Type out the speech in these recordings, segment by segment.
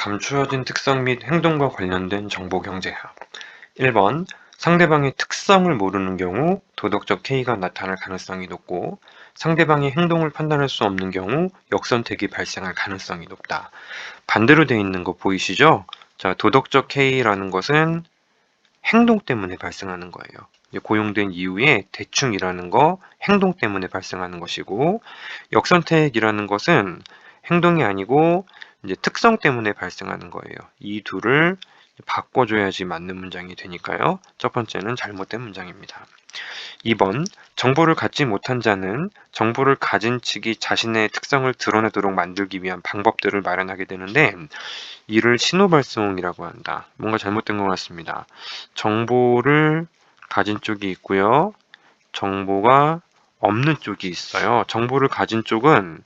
감추어진 특성 및 행동과 관련된 정보 경제학 1번 상대방의 특성을 모르는 경우 도덕적 해이가 나타날 가능성이 높고 상대방의 행동을 판단할 수 없는 경우 역선택이 발생할 가능성이 높다. 반대로 되어 있는 거 보이시죠? 자, 도덕적 해이라는 것은 행동 때문에 발생하는 거예요. 고용된 이후에 대충이라는 거 행동 때문에 발생하는 것이고 역선택이라는 것은 행동이 아니고 이제 특성 때문에 발생하는 거예요. 이 둘을 바꿔줘야지 맞는 문장이 되니까요. 첫 번째는 잘못된 문장입니다. 2번 정보를 갖지 못한 자는 정보를 가진 측이 자신의 특성을 드러내도록 만들기 위한 방법들을 마련하게 되는데 이를 신호발송이라고 한다. 뭔가 잘못된 것 같습니다. 정보를 가진 쪽이 있고요. 정보가 없는 쪽이 있어요. 정보를 가진 쪽은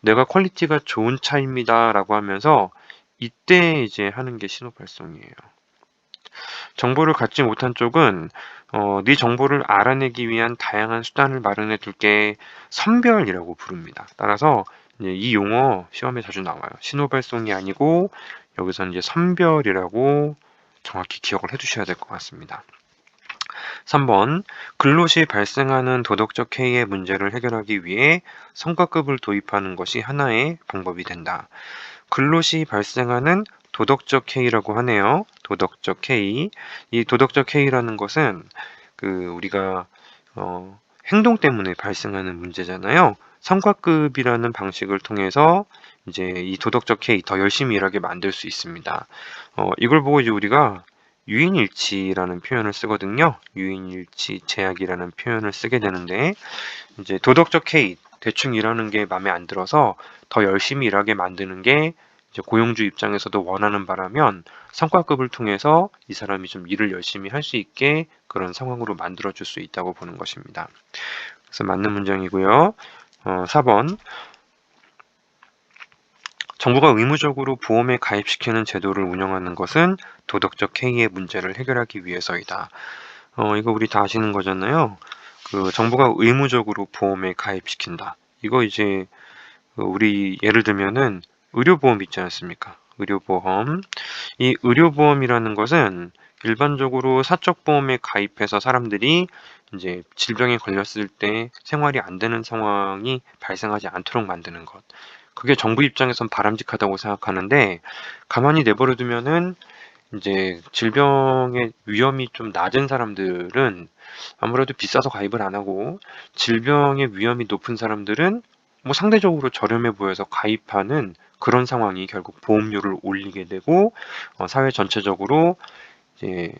내가 퀄리티가 좋은 차입니다 라고 하면서 이때 이제 하는 게 신호 발송이에요. 정보를 갖지 못한 쪽은 어, 네 정보를 알아내기 위한 다양한 수단을 마련해 둘게 선별이라고 부릅니다. 따라서 이 용어 시험에 자주 나와요. 신호 발송이 아니고 여기서는 이제 선별이라고 정확히 기억을 해두셔야 될 것 같습니다. 3번 근로시 발생하는 도덕적 해이의 문제를 해결하기 위해 성과급을 도입하는 것이 하나의 방법이 된다. 근로시 발생하는 도덕적 해이라고 하네요. 도덕적 해이. 이 도덕적 해이라는 것은 그 우리가 어, 행동 때문에 발생하는 문제잖아요. 성과급이라는 방식을 통해서 이제 이 도덕적 해이 더 열심히 일하게 만들 수 있습니다. 어, 이걸 보고 이제 우리가 유인일치라는 표현을 쓰거든요. 유인일치 제약이라는 표현을 쓰게 되는데 이제 도덕적 해이 대충 일하는 게 마음에 안 들어서 더 열심히 일하게 만드는 게 이제 고용주 입장에서도 원하는 바라면 성과급을 통해서 이 사람이 좀 일을 열심히 할 수 있게 그런 상황으로 만들어 줄 수 있다고 보는 것입니다. 그래서 맞는 문장이고요. 어, 4번 정부가 의무적으로 보험에 가입시키는 제도를 운영하는 것은 도덕적 해이의 문제를 해결하기 위해서이다. 어, 이거 우리 다 아시는 거잖아요. 그 정부가 의무적으로 보험에 가입시킨다. 이거 이제 그 우리 예를 들면은 의료보험 있지 않습니까? 의료보험. 이 의료보험이라는 것은 일반적으로 사적보험에 가입해서 사람들이 이제 질병에 걸렸을 때 생활이 안 되는 상황이 발생하지 않도록 만드는 것. 그게 정부 입장에선 바람직하다고 생각하는데 가만히 내버려 두면은 이제 질병의 위험이 좀 낮은 사람들은 아무래도 비싸서 가입을 안 하고 질병의 위험이 높은 사람들은 뭐 상대적으로 저렴해 보여서 가입하는 그런 상황이 결국 보험료를 올리게 되고 어, 사회 전체적으로 이제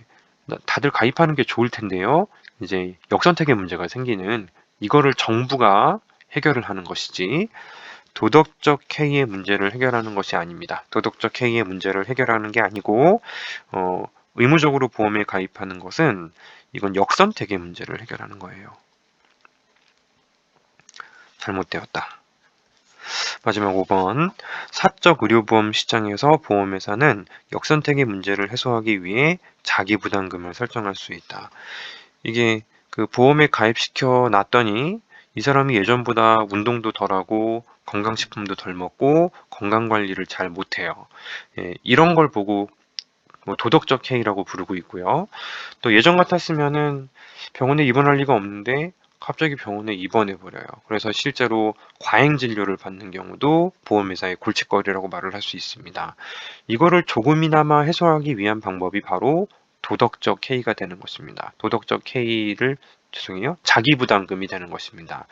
다들 가입하는 게 좋을 텐데요. 이제 역선택의 문제가 생기는 이거를 정부가 해결을 하는 것이지 도덕적 해이의 문제를 해결하는 것이 아닙니다. 도덕적 해이의 문제를 해결하는 게 아니고 어, 의무적으로 보험에 가입하는 것은 이건 역선택의 문제를 해결하는 거예요. 잘못되었다. 마지막 5번 사적 의료보험 시장에서 보험회사는 역선택의 문제를 해소하기 위해 자기 부담금을 설정할 수 있다. 이게 그 보험에 가입시켜 놨더니 이 사람이 예전보다 운동도 덜하고 건강식품도 덜 먹고 건강관리를 잘 못해요. 예, 이런 걸 보고 뭐 도덕적 해이라고 부르고 있고요. 또 예전 같았으면은 병원에 입원할 리가 없는데 갑자기 병원에 입원해 버려요. 그래서 실제로 과잉 진료를 받는 경우도 보험회사의 골칫거리라고 말을 할 수 있습니다. 이거를 조금이나마 해소하기 위한 방법이 바로 도덕적 해이가 되는 것입니다. 도덕적 해이를 죄송해요. 자기 부담금이 되는 것입니다.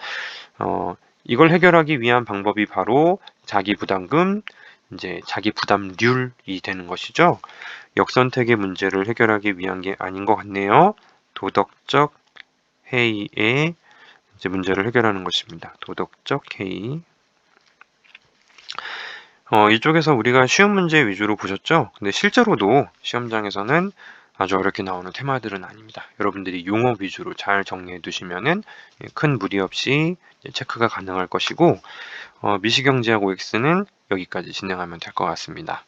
어, 이걸 해결하기 위한 방법이 바로 자기 부담금, 이제 자기 부담률이 되는 것이죠. 역선택의 문제를 해결하기 위한 게 아닌 것 같네요. 도덕적 회의의 이제 문제를 해결하는 것입니다. 도덕적 회의. 어, 이쪽에서 우리가 쉬운 문제 위주로 보셨죠? 근데 실제로도 시험장에서는 아주 어렵게 나오는 테마들은 아닙니다. 여러분들이 용어 위주로 잘 정리해 두시면은 큰 무리 없이 체크가 가능할 것이고 어, 미시경제하고 X는 여기까지 진행하면 될 것 같습니다.